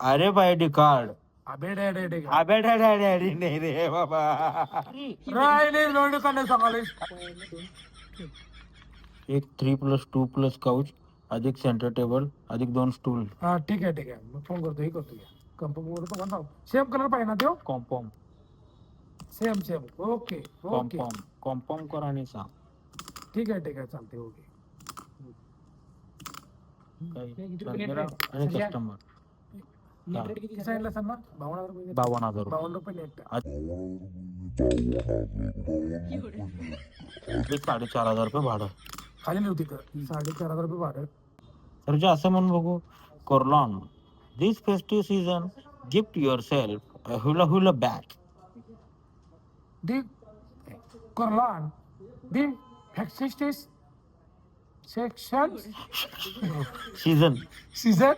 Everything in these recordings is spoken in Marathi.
अरे बाय कार्ड अबे डे डे डे अबे डॅडी डॅडी नाही रे बाबा। राय नाही लोंड का सांगाले एक three plus two plus couch अधिक सेंटर टेबल अधिक दोन स्टूल हा ठीक आहे ठीक आहे मग फ़ोन करतो हे करतो कन्फर्म करतो का सेम कलर पाहिजे ना तो कॉम्पॉम सेम सेम ओके ओके कॉम्पॉम कॉम्पॉम कर आणि सांग ठीक आहे ठीक आहे चालते ओके किती चालते minute राव. आहे? आणि सध्या? कस्टमर किती सांगितलं सर ना? बावन्न हजार रुपये बावन्न हजार रुपये. बावन्न रुपये नेट अधिक साडेचार हजार रुपये भाडं. खाली तर. साडेचार हजार रुपये भाडं. तर जे असं म्हणून बघू. कोरलॉन this festive season gift yourself hula hula bag दी करलान दी फॅक्सिस्टिस section season season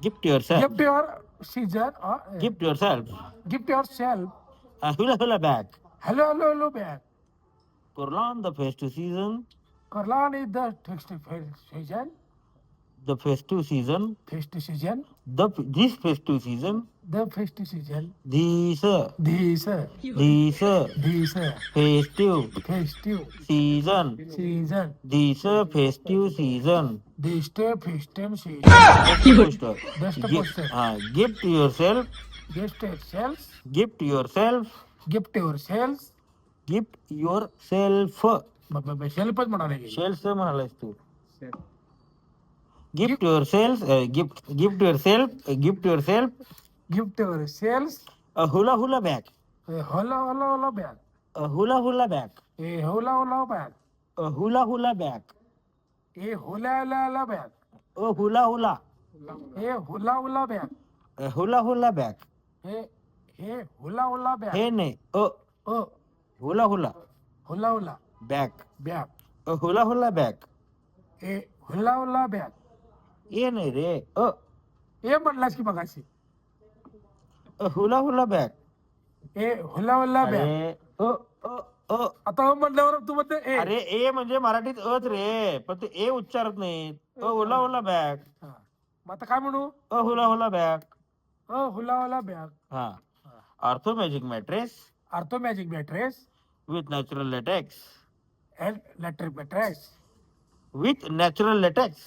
Gift yourself. Gift your scissor or uh, Gift yourself. gift yourself. A hula hula bag. Hello, hello, hello, bag. Kurlan the festive season. Kurlan is the festive season Season the festive season fest season the this festive season the fest season this this this this festive festive season season this festive season this festive season Best poster. Gift yourself guest sales gift yourself gift your sales gift yourself सेल्फच म्हणाले सेल्फ म्हणालायस तू give to yourself, uh, give, give to yourself, uh, give to yourself Give to yourselves a hula hula bag, a hula hula hula bag, a hula hula bag, a hula hula bag, a hula hula bag, a hula hula hula bag, a hula hula, a hula hula bag, a hula hula bag, a hula hula bag, hey ne. Oh. Oh. hula hula hula hula bag bag, a hula hula bag, a hula hula bag. A नाही रे. अ. ए म्हणलास की मगाशी. A hula hula bag. A hula hula bag. अरे अ अ अ. आता हो म्हणल्यावर तू म्हणते ए. अरे ए म्हणजे मराठीत अच रे पण ते ए उच्चारत नाही अ हुला हुला बॅग. हा. मग आता काय म्हणू? A hula hula bag. A hula hula bag. हा. Ortho magic mattress. Ortho magic mattress. With natural latex. and electric mattress with natural latex.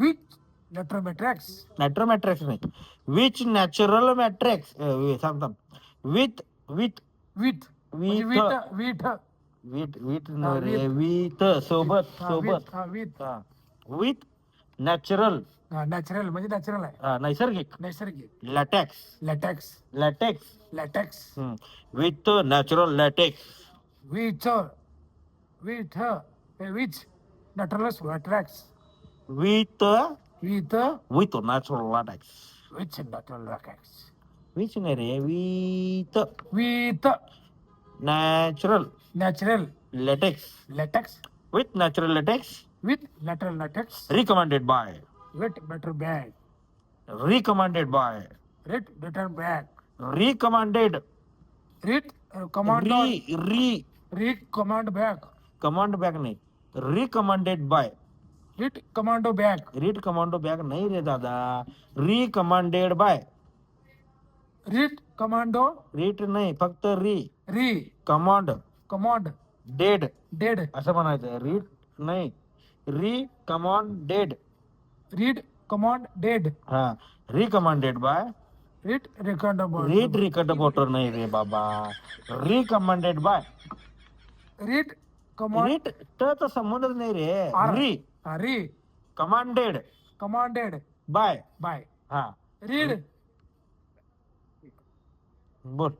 Mattress नॅट्रो मॅट्रेक्स नाही विच नॅचरल मॅट्रेक्स थांब थांब. विथ विथ म्हणजे विथ with विथ विथ हा, रे विथ सोबत हा, सोबत. with हा, हा. विथ नॅचरल हा नॅचरल म्हणजे नॅचरल आहे. नैसर्गिक. नैसर्गिक. Latex latex latex latex with natural latex with with with the with the with natural latex. With natural latex. Which nere with the with the natural. natural latex. latex. With natural latex. With natural latex. Recommended by. With better bag. Recommended by. With better bag. Recommended. With command re, re. Recommend bag. Command bag nahi recommended by. Read commando bag read commando bag नाही रे दादा recommended by read commando read नाही फक्त re re command command dead dead असं म्हणायचं read नाही recommended read command dead हा recommended by read recommend read recommended नाही रे बाबा recommended by read command read चा संबंधच नाही रे. Re uh, re commanded commanded by by हा read बोल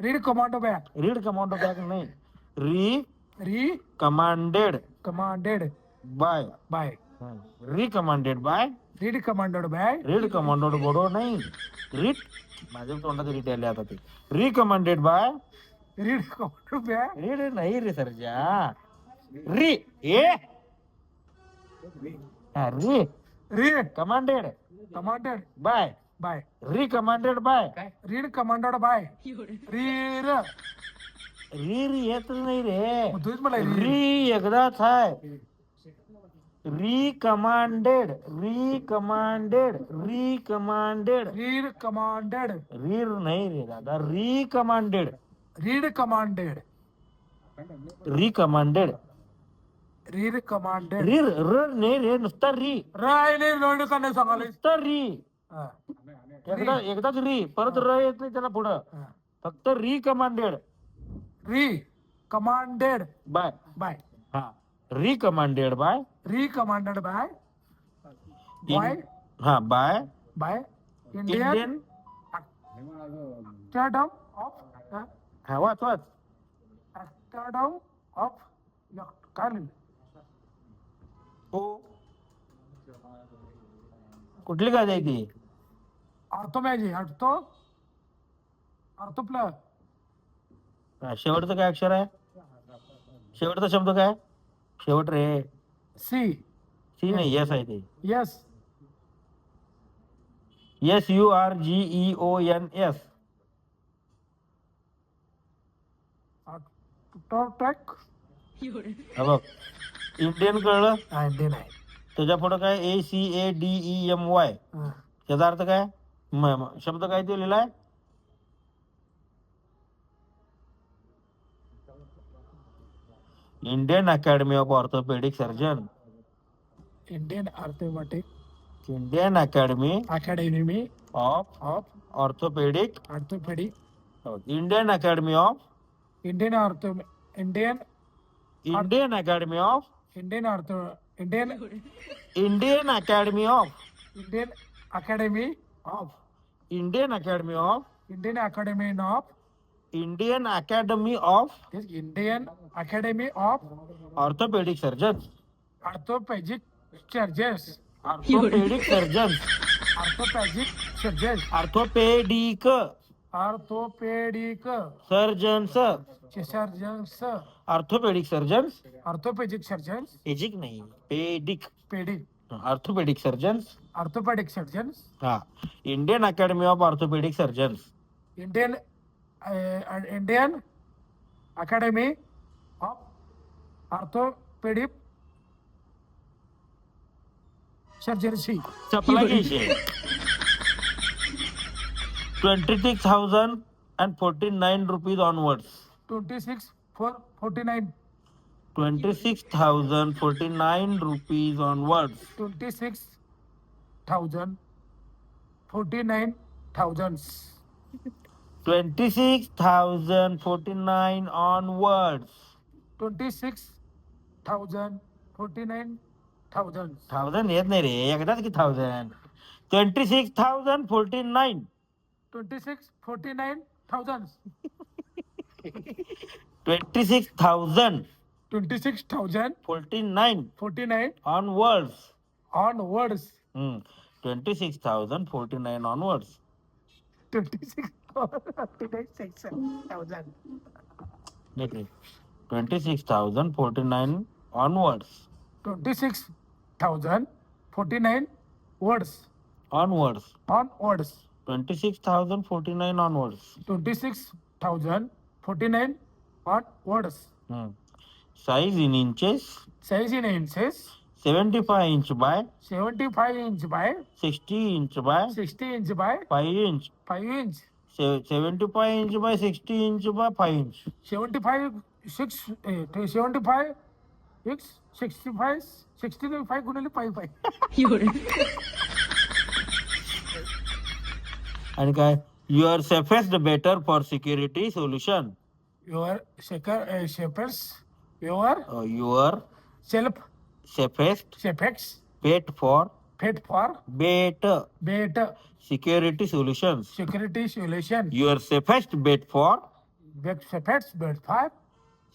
read commando bag read commando bag नाही re re commanded commanded by by re commanded by read commanded by read commando Bodo नाही रीट माझ्या तोंडात रीट आले आता ते re commanded by read commando bag read नाही रे Sarja re a re. read commanded commanded by by re commanded by read commanded by read री. री येतच नाही रे. मग तुझीच मला read. री एकदाच आहे रिकमांडेड रिकमांडेड रिकमांडेड रीड कमांडेड रीर नाही रे दादा. Recommended read commanded recommended read commanded रीर र नाही रे नुसता री. राहिले लोड का नाही सांगाले नुसता री. एकदा एकदाच री. परत र येत नाही त्याला पुढं. फक्त रिकमांडेड री कमांडेड बाय. बाय. हा. Recommended by. Re commanded by. By. हा by. By. Indian Indian academy of हा वाच वाच. अकॅडम ऑफ काय लिहिलं? हो. कुठली गाडी आहे ती? ऑर्थोमॅजी ऑर्थो. ऑर्थो प्लस हा, शेवटचं काय अक्षर आहे? शेवटचा शब्द काय? शेवट रे. सी. सी नाही यस आहे ते. S S U R G E O N S track हा बघ. इंडियन कळलं? इंडियन आहे. त्याच्या पुढे काय? A C A D E M Y हा. त्याचा अर्थ काय? म- म- शब्द काय ते लिहिलाय? Indian academy of orthopaedic surgeon Indian arithmetic Indian academy academy of of orthopaedic orthopaedic Indian academy of Indian ortho Indian Indian academy of Indian ortho Indian Indian academy of Indian academy of Indian academy of Indian academy of Indian academy of Indian academy of orthopaedic surgeon orthopaedic surgeons orthopaedic surgeon orthopaedic surgeons orthopaedic orthopaedic surgeons. Surgeons. Orthopaedic surgeons? Orthopaedic surgeons. एजिक नाही पेडिक. पेडिक. Orthopaedic surgeons? Orthopaedic surgeons. हा. Indian academy of orthopaedic surgeons. Indian Indian academy of orthopaedic surgeons. चपला घ्यायची twenty six thousand and forty nine rupees onwards twenty six four forty nine twenty six thousand forty nine rupees onwards twenty six thousand forty nine thousands twenty six thousand forty nine onwards twenty six thousand forty nine thousand thousand येत नाही रे एकदाच की thousand twenty six thousand forty nine 26 49000 26000 26000 49 49 onwards. Onwards. Hmm. 26049 onwards. 26000 26049 onwards. 26049 words. Onwards. Onwards. 26,049 onwards. 26,049 onwards. Hmm. Size in inches. Size in inches. 75 inch by 75 inch by 60 inch by 60 inch by 5 inch 5 inch 75 inch by 60 inch by 5 inch 75 6 uh, 75 6 65 65 5 5 आणि काय your safest better for security solution your shaker shapers your yourself safest सेफेक्स bet for फेट for bet bet security solution security solution your safest bet for सेफेक्स bet five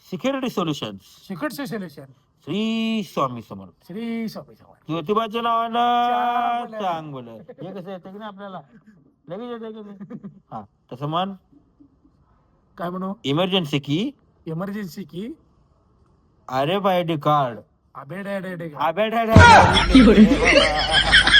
security solution security solution Shri Swami Samarth Shri Swami Samarth ज्योतिबाच्या नावानं चांगलं. चांगलं हे? कसं येतं की नाही आपल्याला लगेच येतं की नाही हा तसं म्हण काय म्हणू? इमर्जन्सी की इमर्जन्सी की अरे बाय डी कार्ड. अबे डे डे डे आबे